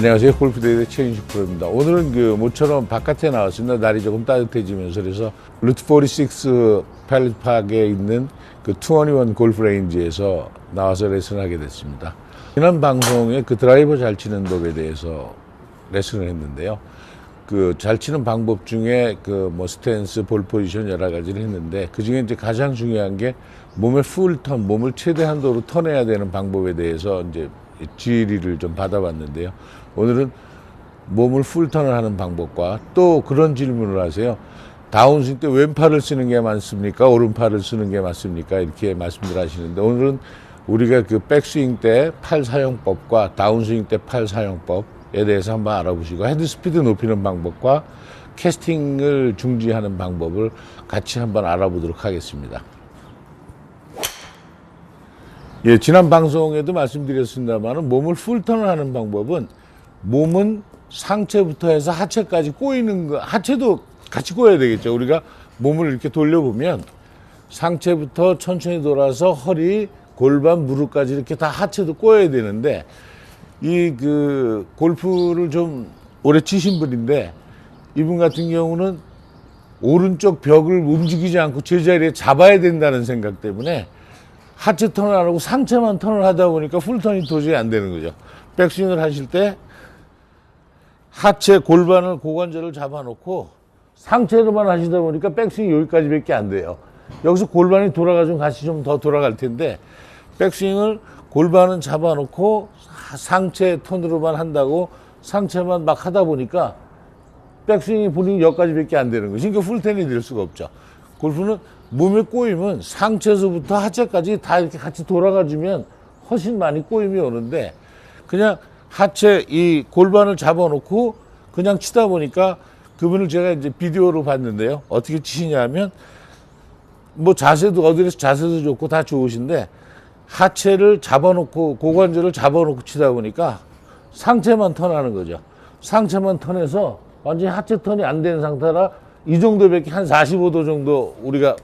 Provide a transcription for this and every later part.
안녕하세요. 골프데이의 최인식 프로입니다. 오늘은 그 모처럼 바깥에 나왔습니다. 날이 조금 따뜻해지면서 그래서 루트 46 팰리트 파크에 있는 그21 골프 레인지에서 나와서 레슨하게 됐습니다. 지난 방송에 그 드라이버 잘 치는 법에 대해서 레슨을 했는데요. 그 잘 치는 방법 중에 그 뭐 스탠스, 볼 포지션 여러 가지를 했는데 그 중에 이제 가장 중요한 게 몸의 풀 턴, 몸을 최대한도로 턴해야 되는 방법에 대해서 이제 지휘를 좀 받아봤는데요. 오늘은 몸을 풀턴을 하는 방법과 또 그런 질문을 하세요. 다운스윙 때 왼팔을 쓰는 게 맞습니까? 오른팔을 쓰는 게 맞습니까? 이렇게 말씀들 하시는데 오늘은 우리가 그 백스윙 때 팔 사용법과 다운스윙 때 팔 사용법에 대해서 한번 알아보시고 헤드 스피드 높이는 방법과 캐스팅을 중지하는 방법을 같이 한번 알아보도록 하겠습니다. 예, 지난 방송에도 말씀드렸습니다만 몸을 풀턴을 하는 방법은 몸은 상체부터 해서 하체까지 꼬이는 거, 하체도 같이 꼬여야 되겠죠. 우리가 몸을 이렇게 돌려보면 상체부터 천천히 돌아서 허리, 골반, 무릎까지 이렇게 다 하체도 꼬여야 되는데 이 그 골프를 좀 오래 치신 분인데 이분 같은 경우는 오른쪽 벽을 움직이지 않고 제자리에 잡아야 된다는 생각 때문에 하체 턴을 안 하고 상체만 턴을 하다 보니까 풀턴이 도저히 안 되는 거죠. 백스윙을 하실 때 하체 골반을 고관절을 잡아놓고 상체로만 하시다 보니까 백스윙 여기까지밖에 안 돼요. 여기서 골반이 돌아가좀 같이 좀 더 돌아갈 텐데 백스윙을 골반은 잡아놓고 상체 턴으로만 한다고 상체만 막 하다 보니까 백스윙이 본인이 여기까지밖에 안 되는 거죠. 그러니까 풀텐이 될 수가 없죠. 골프는 몸에 꼬이면 상체에서부터 하체까지 다 이렇게 같이 돌아가주면 훨씬 많이 꼬임이 오는데 그냥 하체 이 골반을 잡아놓고 그냥 치다 보니까 그분을 제가 이제 비디오로 봤는데요. 어떻게 치시냐면 뭐 자세도 어디에서 자세도 좋고 다 좋으신데 하체를 잡아놓고 고관절을 잡아놓고 치다 보니까 상체만 턴하는 거죠. 상체만 턴해서 완전히 하체 턴이 안 된 상태라 이 정도밖에 한 45도 정도 우리가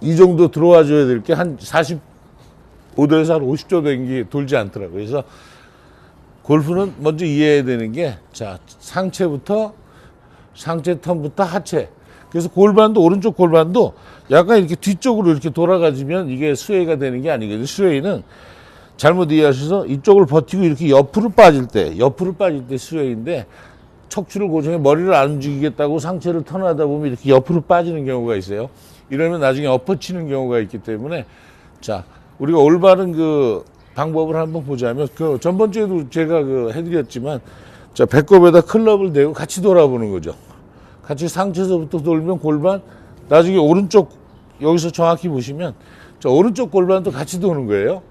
이 정도 들어와 줘야 될 게 한 45도에서 한 50도 된게 돌지 않더라고요. 그래서 골프는 먼저 이해해야 되는 게, 자, 상체부터, 상체 턴부터 하체. 그래서 골반도, 오른쪽 골반도 약간 이렇게 뒤쪽으로 이렇게 돌아가지면 이게 스웨이가 되는 게 아니거든요. 스웨이는 잘못 이해하셔서 이쪽을 버티고 이렇게 옆으로 빠질 때, 옆으로 빠질 때 스웨이인데 척추를 고정해 머리를 안 움직이겠다고 상체를 턴하다 보면 이렇게 옆으로 빠지는 경우가 있어요. 이러면 나중에 엎어치는 경우가 있기 때문에 자, 우리가 올바른 그 방법을 한번 보자면 그 전번 주에도 제가 그 해드렸지만 자, 배꼽에다 클럽을 대고 같이 돌아보는 거죠. 같이 상체에서부터 돌면 골반 나중에 오른쪽 여기서 정확히 보시면 자, 오른쪽 골반도 같이 도는 거예요.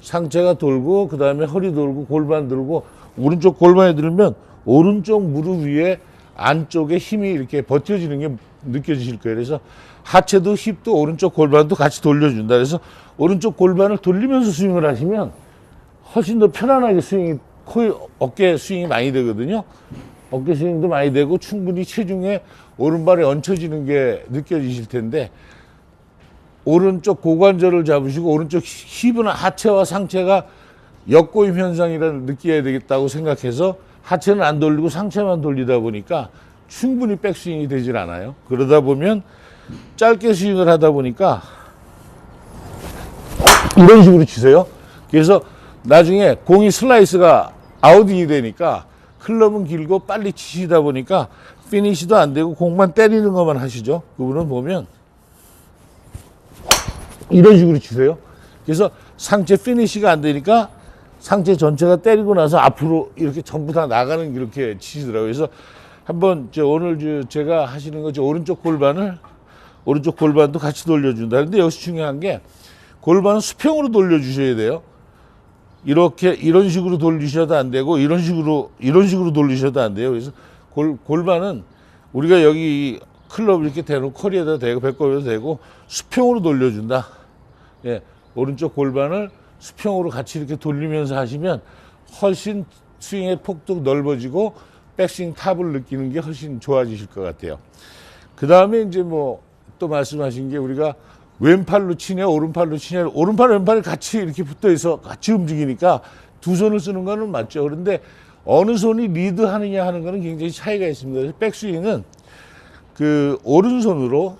상체가 돌고 그 다음에 허리 돌고 골반 들고 오른쪽 골반에 들면 오른쪽 무릎 위에 안쪽에 힘이 이렇게 버텨지는 게 느껴지실 거예요. 그래서 하체도 힙도 오른쪽 골반도 같이 돌려준다. 그래서 오른쪽 골반을 돌리면서 스윙을 하시면 훨씬 더 편안하게 스윙이 코에 어깨 스윙이 많이 되거든요. 어깨 스윙도 많이 되고 충분히 체중에 오른발에 얹혀지는 게 느껴지실 텐데 오른쪽 고관절을 잡으시고 오른쪽 힙은 하체와 상체가 역고임 현상이라는 느껴야 되겠다고 생각해서 하체는 안 돌리고 상체만 돌리다 보니까 충분히 백스윙이 되질 않아요. 그러다 보면 짧게 스윙을 하다 보니까 이런 식으로 치세요. 그래서 나중에 공이 슬라이스가 아웃이 되니까 클럽은 길고 빨리 치시다 보니까 피니시도 안 되고 공만 때리는 것만 하시죠. 그분은 보면 이런 식으로 치세요. 그래서 상체 피니시가 안 되니까 상체 전체가 때리고 나서 앞으로 이렇게 전부 다 나가는 이렇게 치시더라고요. 그래서 한번 저 오늘 저 제가 하시는 거죠. 오른쪽 골반을 오른쪽 골반도 같이 돌려준다. 근데 여기서 중요한 게 골반은 수평으로 돌려주셔야 돼요. 이렇게 이런 식으로 돌리셔도 안 되고 이런 식으로 이런 식으로 돌리셔도 안 돼요. 그래서 골, 골반은 우리가 여기 클럽 이렇게 대놓고 커리에다 대고 배꼽에다 대고 수평으로 돌려준다. 예, 오른쪽 골반을 수평으로 같이 이렇게 돌리면서 하시면 훨씬 스윙의 폭도 넓어지고 백스윙 탑을 느끼는 게 훨씬 좋아지실 것 같아요. 그 다음에 이제 뭐 또 말씀하신 게 우리가 왼팔로 치냐 오른팔로 치냐 오른팔 왼팔이 같이 이렇게 붙어 있어 같이 움직이니까 두 손을 쓰는 거는 맞죠. 그런데 어느 손이 리드하느냐 하는 거는 굉장히 차이가 있습니다. 그래서 백스윙은 그 오른손으로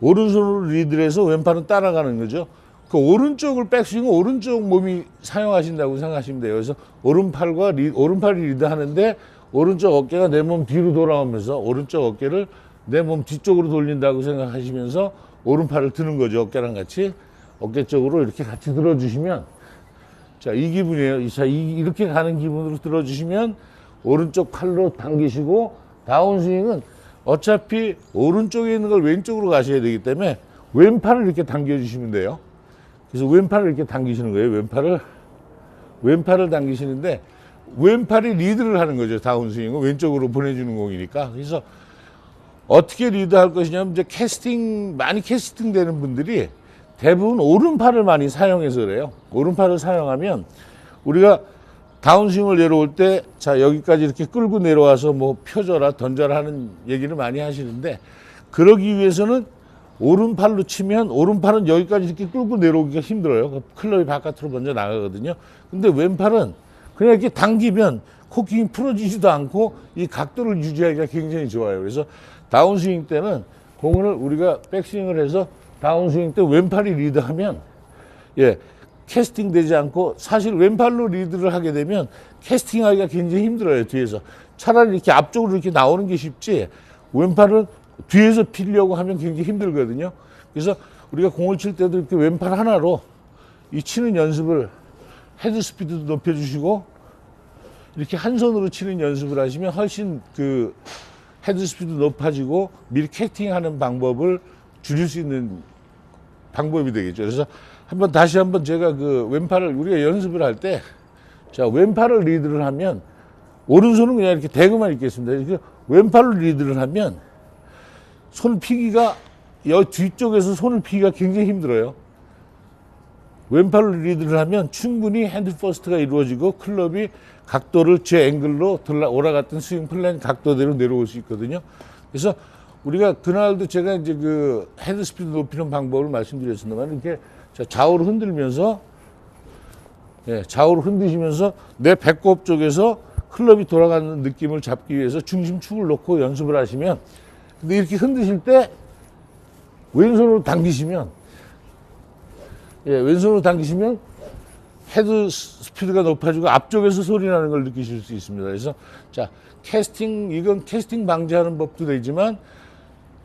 오른손으로 리드를 해서 왼팔은 따라가는 거죠. 그 오른쪽을 백스윙은 오른쪽 몸이 사용하신다고 생각하시면 돼요. 그래서 오른팔과 리, 오른팔이 리드하는데 오른쪽 어깨가 내 몸 뒤로 돌아오면서 오른쪽 어깨를 내 몸 뒤쪽으로 돌린다고 생각하시면서 오른팔을 드는 거죠. 어깨랑 같이 어깨 쪽으로 이렇게 같이 들어주시면 자, 이 기분이에요. 이- 자, 이, 이렇게 가는 기분으로 들어주시면 오른쪽 팔로 당기시고 다운스윙은 어차피 오른쪽에 있는 걸 왼쪽으로 가셔야 되기 때문에 왼팔을 이렇게 당겨주시면 돼요. 그래서 왼팔을 이렇게 당기시는 거예요. 왼팔을 왼팔을 당기시는데 왼팔이 리드를 하는 거죠. 다운스윙은 왼쪽으로 보내주는 공이니까. 그래서 어떻게 리드할 것이냐면 이제 캐스팅 많이 캐스팅 되는 분들이 대부분 오른팔을 많이 사용해서 그래요. 오른팔을 사용하면 우리가 다운스윙을 내려올 때 자 여기까지 이렇게 끌고 내려와서 뭐 펴줘라 던져라 하는 얘기를 많이 하시는데 그러기 위해서는 오른팔로 치면 오른팔은 여기까지 이렇게 끌고 내려오기가 힘들어요. 그 클럽이 바깥으로 먼저 나가거든요. 근데 왼팔은 그냥 이렇게 당기면 코킹이 풀어지지도 않고 이 각도를 유지하기가 굉장히 좋아요. 그래서 다운스윙 때는 공을 우리가 백스윙을 해서 다운스윙 때 왼팔이 리드하면 예, 캐스팅 되지 않고 사실 왼팔로 리드를 하게 되면 캐스팅하기가 굉장히 힘들어요 뒤에서. 차라리 이렇게 앞쪽으로 이렇게 나오는 게 쉽지 왼팔은 뒤에서 피려고 하면 굉장히 힘들거든요. 그래서 우리가 공을 칠 때도 이렇게 왼팔 하나로 이 치는 연습을 헤드 스피드도 높여주시고 이렇게 한 손으로 치는 연습을 하시면 훨씬 그 헤드 스피드 높아지고 미리 캐스팅하는 방법을 줄일 수 있는 방법이 되겠죠. 그래서 한번 다시 한번 제가 그 왼팔을 우리가 연습을 할 때 자, 왼팔을 리드를 하면 오른손은 그냥 이렇게 대고만 있겠습니다. 왼팔로 리드를 하면 손 피기가 여 뒤쪽에서 손을 피기가 굉장히 힘들어요. 왼팔로 리드를 하면 충분히 핸드 퍼스트가 이루어지고 클럽이 각도를 제 앵글로 올라갔던 스윙 플랜 각도대로 내려올 수 있거든요. 그래서 우리가 그날도 제가 이제 그 헤드 스피드 높이는 방법을 말씀드렸습니다만 이렇게 자, 좌우로 흔들면서 예, 좌우로 흔드시면서 내 배꼽 쪽에서 클럽이 돌아가는 느낌을 잡기 위해서 중심축을 놓고 연습을 하시면 근데 이렇게 흔드실 때 왼손으로 당기시면 예, 왼손으로 당기시면 헤드 스피드가 높아지고 앞쪽에서 소리 나는 걸 느끼실 수 있습니다. 그래서 자 캐스팅 이건 캐스팅 방지하는 법도 되지만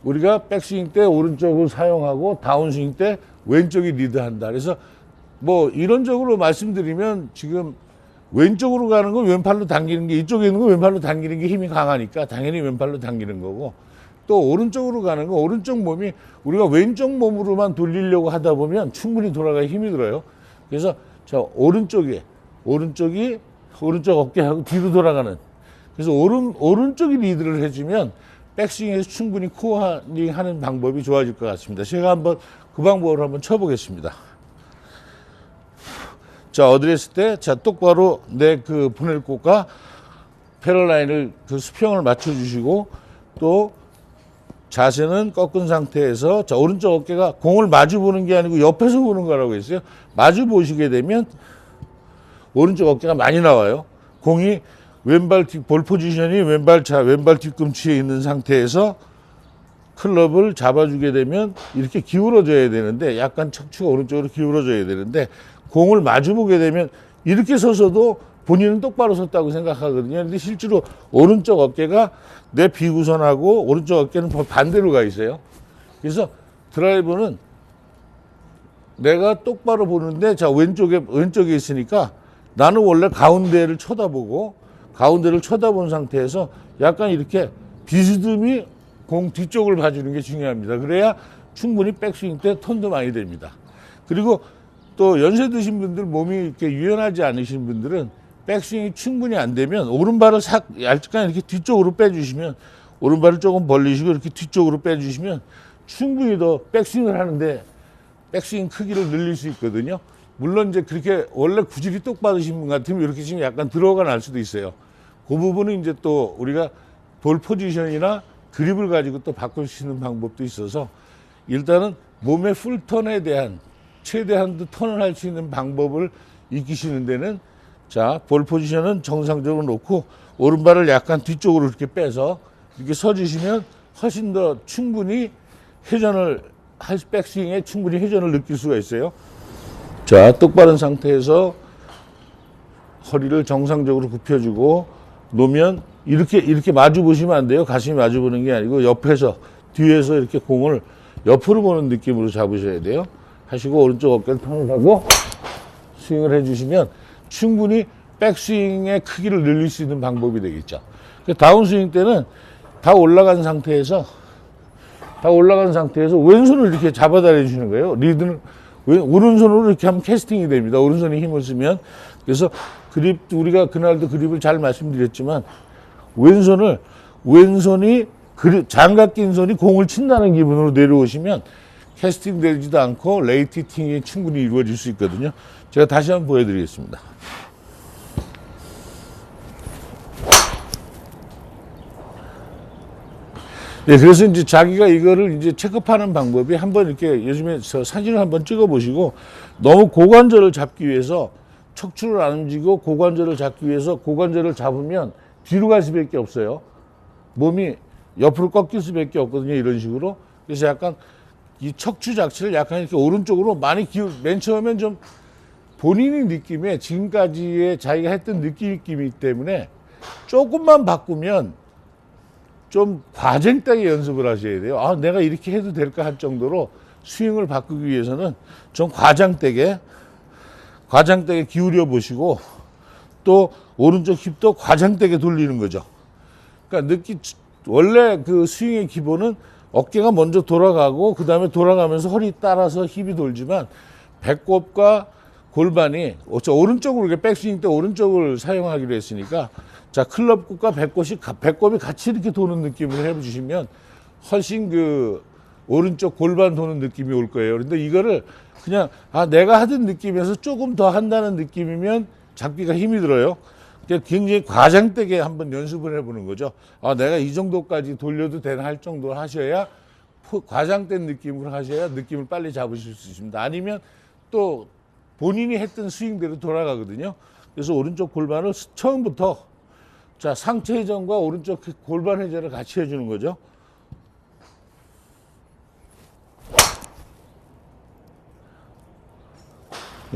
우리가 백스윙 때 오른쪽을 사용하고 다운스윙 때 왼쪽이 리드한다. 그래서 뭐 이론적으로 말씀드리면 지금 왼쪽으로 가는 건 왼팔로 당기는 게 이쪽에 있는 건 왼팔로 당기는 게 힘이 강하니까 당연히 왼팔로 당기는 거고 또 오른쪽으로 가는 건 오른쪽 몸이 우리가 왼쪽 몸으로만 돌리려고 하다 보면 충분히 돌아가기 힘이 들어요. 그래서 저 오른쪽에 오른쪽이 오른쪽 어깨하고 뒤로 돌아가는 그래서 오른 오른쪽이 리드를 해주면 백스윙에서 충분히 코어링 하는 방법이 좋아질 것 같습니다. 제가 한번 그 방법을 한번 쳐보겠습니다. 자, 어드레스 때, 자, 똑바로 내 그 보낼 곳과 패럴라인을 그 수평을 맞춰주시고 또 자세는 꺾은 상태에서 자, 오른쪽 어깨가 공을 마주 보는 게 아니고 옆에서 보는 거라고 했어요. 마주 보시게 되면 오른쪽 어깨가 많이 나와요. 공이 왼발 뒤, 볼 포지션이 왼발 자 왼발 뒤꿈치에 있는 상태에서 클럽을 잡아주게 되면 이렇게 기울어져야 되는데 약간 척추가 오른쪽으로 기울어져야 되는데 공을 마주 보게 되면 이렇게 서서도 본인은 똑바로 섰다고 생각하거든요. 근데 실제로 오른쪽 어깨가 내 비구선하고 오른쪽 어깨는 반대로 가 있어요. 그래서 드라이버는 내가 똑바로 보는데 자 왼쪽에 왼쪽에 있으니까 나는 원래 가운데를 쳐다보고 가운데를 쳐다본 상태에서 약간 이렇게 비스듬히 공 뒤쪽을 봐주는 게 중요합니다. 그래야 충분히 백스윙 때 톤도 많이 됩니다. 그리고 또 연세 드신 분들 몸이 이렇게 유연하지 않으신 분들은 백스윙이 충분히 안 되면 오른발을 싹 얇게 이렇게 뒤쪽으로 빼주시면 오른발을 조금 벌리시고 이렇게 뒤쪽으로 빼주시면 충분히 더 백스윙을 하는데 백스윙 크기를 늘릴 수 있거든요. 물론 이제 그렇게 원래 구질이 똑바르신 분 같으면 이렇게 지금 약간 들어가 날 수도 있어요. 그 부분은 이제 또 우리가 볼 포지션이나 그립을 가지고 또 바꿀 수 있는 방법도 있어서 일단은 몸의 풀턴에 대한 최대한 턴을 할 수 있는 방법을 익히시는 데는 자, 볼 포지션은 정상적으로 놓고 오른발을 약간 뒤쪽으로 이렇게 빼서 이렇게 서 주시면 훨씬 더 충분히 회전을 할 백스윙에 충분히 회전을 느낄 수가 있어요. 자, 똑바른 상태에서 허리를 정상적으로 굽혀주고 놓으면 이렇게 이렇게 마주 보시면 안 돼요. 가슴이 마주 보는 게 아니고 옆에서 뒤에서 이렇게 공을 옆으로 보는 느낌으로 잡으셔야 돼요. 하시고 오른쪽 어깨를 턴하고 스윙을 해주시면 충분히 백스윙의 크기를 늘릴 수 있는 방법이 되겠죠. 그 다운스윙 때는 다 올라간 상태에서 다 올라간 상태에서 왼손을 이렇게 잡아달려 주시는 거예요. 리드는 왼- 오른손으로 이렇게 하면 캐스팅이 됩니다. 오른손에 힘을 쓰면 그래서 그립 우리가 그날도 그립을 잘 말씀드렸지만 왼손을 왼손이 그립 장갑 낀 손이 공을 친다는 기분으로 내려오시면 캐스팅 되지도 않고 레이티팅이 충분히 이루어질 수 있거든요. 제가 다시 한번 보여드리겠습니다. 예, 그래서 이제 자기가 이거를 이제 체크하는 방법이 한번 이렇게 요즘에 저 사진을 한번 찍어 보시고 너무 고관절을 잡기 위해서 척추를 안 움직이고 고관절을 잡기 위해서 고관절을 잡으면 뒤로 갈 수밖에 없어요. 몸이 옆으로 꺾일 수밖에 없거든요. 이런 식으로. 그래서 약간 이 척추 자체를 약간 이렇게 오른쪽으로 많이 기울, 맨 처음엔 좀 본인이 느낌에 지금까지의 자기가 했던 느낌이기 때문에 조금만 바꾸면 좀 과정되게 연습을 하셔야 돼요. 아, 내가 이렇게 해도 될까 할 정도로 스윙을 바꾸기 위해서는 좀 과장되게, 과장되게 기울여 보시고 또 오른쪽 힙도 과장되게 돌리는 거죠. 그러니까 느끼, 원래 그 스윙의 기본은 어깨가 먼저 돌아가고 그 다음에 돌아가면서 허리 따라서 힙이 돌지만 배꼽과 골반이 오른쪽으로 이렇게 백스윙 때 오른쪽을 사용하기로 했으니까 자 클럽과 배꼽이 가- 배꼽이 같이 이렇게 도는 느낌을 해주시면 훨씬 그 오른쪽 골반 도는 느낌이 올 거예요. 그런데 이거를 그냥 아 내가 하던 느낌에서 조금 더 한다는 느낌이면 잡기가 힘이 들어요. 굉장히 과장되게 한번 연습을 해보는 거죠. 아 내가 이 정도까지 돌려도 되나 할 정도로 하셔야 포- 과장된 느낌으로 하셔야 느낌을 빨리 잡으실 수 있습니다. 아니면 또 본인이 했던 스윙대로 돌아가거든요. 그래서 오른쪽 골반을 스- 처음부터 자 상체 회전과 오른쪽 골반 회전을 같이 해주는 거죠.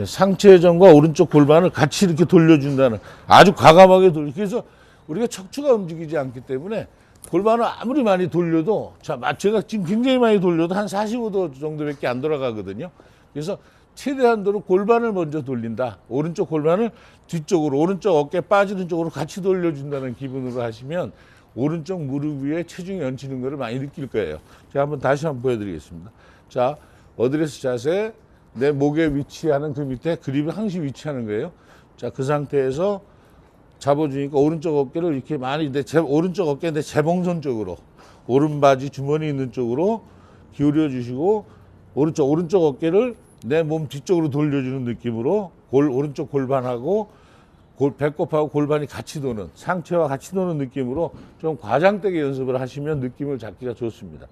상체 회전과 오른쪽 골반을 같이 이렇게 돌려준다는 아주 과감하게 돌려. 그래서 우리가 척추가 움직이지 않기 때문에 골반을 아무리 많이 돌려도 자, 마- 제가 지금 굉장히 많이 돌려도 한 45도 정도밖에 안 돌아가거든요. 그래서 최대한도로 골반을 먼저 돌린다. 오른쪽 골반을 뒤쪽으로, 오른쪽 어깨 빠지는 쪽으로 같이 돌려준다는 기분으로 하시면 오른쪽 무릎 위에 체중이 얹히는 것을 많이 느낄 거예요. 제가 한번 다시 한번 보여드리겠습니다. 자, 어드레스 자세, 내 목에 위치하는 그 밑에 그립이 항시 위치하는 거예요. 자, 그 상태에서 잡아주니까 오른쪽 어깨를 이렇게 많이 내 제, 오른쪽 어깨 내 재봉선 쪽으로 오른 바지 주머니 있는 쪽으로 기울여 주시고 오른쪽 오른쪽 어깨를 내 몸 뒤쪽으로 돌려주는 느낌으로 골 오른쪽 골반하고 골 배꼽하고 골반이 같이 도는 상체와 같이 도는 느낌으로 좀 과장되게 연습을 하시면 느낌을 잡기가 좋습니다.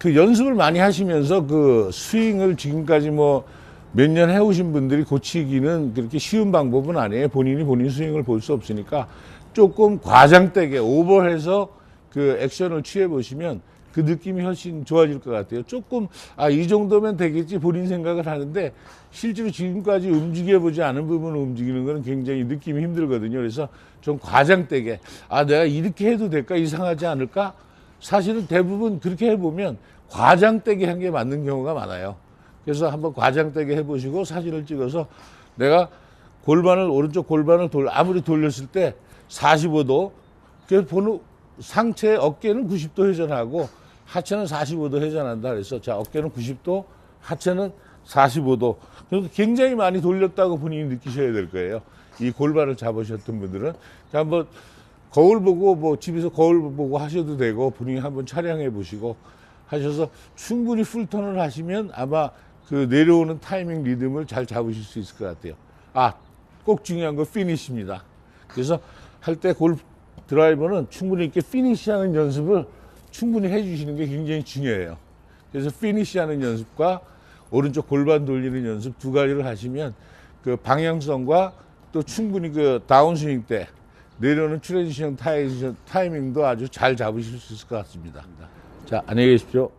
그 연습을 많이 하시면서 그 스윙을 지금까지 뭐 몇 년 해오신 분들이 고치기는 그렇게 쉬운 방법은 아니에요. 본인이 본인 스윙을 볼 수 없으니까 조금 과장되게 오버해서 그 액션을 취해 보시면 그 느낌이 훨씬 좋아질 것 같아요. 조금 아 이 정도면 되겠지 본인 생각을 하는데 실제로 지금까지 움직여 보지 않은 부분을 움직이는 거는 굉장히 느낌이 힘들거든요. 그래서 좀 과장되게 아 내가 이렇게 해도 될까 이상하지 않을까 사실은 대부분 그렇게 해보면 과장되게 한 게 맞는 경우가 많아요. 그래서 한번 과장되게 해보시고 사진을 찍어서 내가 골반을 오른쪽 골반을 돌 아무리 돌렸을 때 45도 그래서 보는 상체 어깨는 90도 회전하고 하체는 45도 회전한다 그래서 자 어깨는 90도 하체는 45도 그래서 굉장히 많이 돌렸다고 본인이 느끼셔야 될 거예요. 이 골반을 잡으셨던 분들은 자 한번 거울 보고 뭐 집에서 거울 보고 하셔도 되고 본인이 한번 촬영해 보시고 하셔서 충분히 풀턴을 하시면 아마 그 내려오는 타이밍 리듬을 잘 잡으실 수 있을 것 같아요. 아, 꼭 중요한 거 피니시입니다. 그래서 할 때골 드라이버는 충분히 이렇게 피니시하는 연습을 충분히 해주시는 게 굉장히 중요해요. 그래서 피니시하는 연습과 오른쪽 골반 돌리는 연습 두 가지를 하시면 그 방향성과 또 충분히 그 다운스윙 때 내려오는 트랜지션 타이밍도 아주 잘 잡으실 수 있을 것 같습니다. 자, 안녕히 계십시오.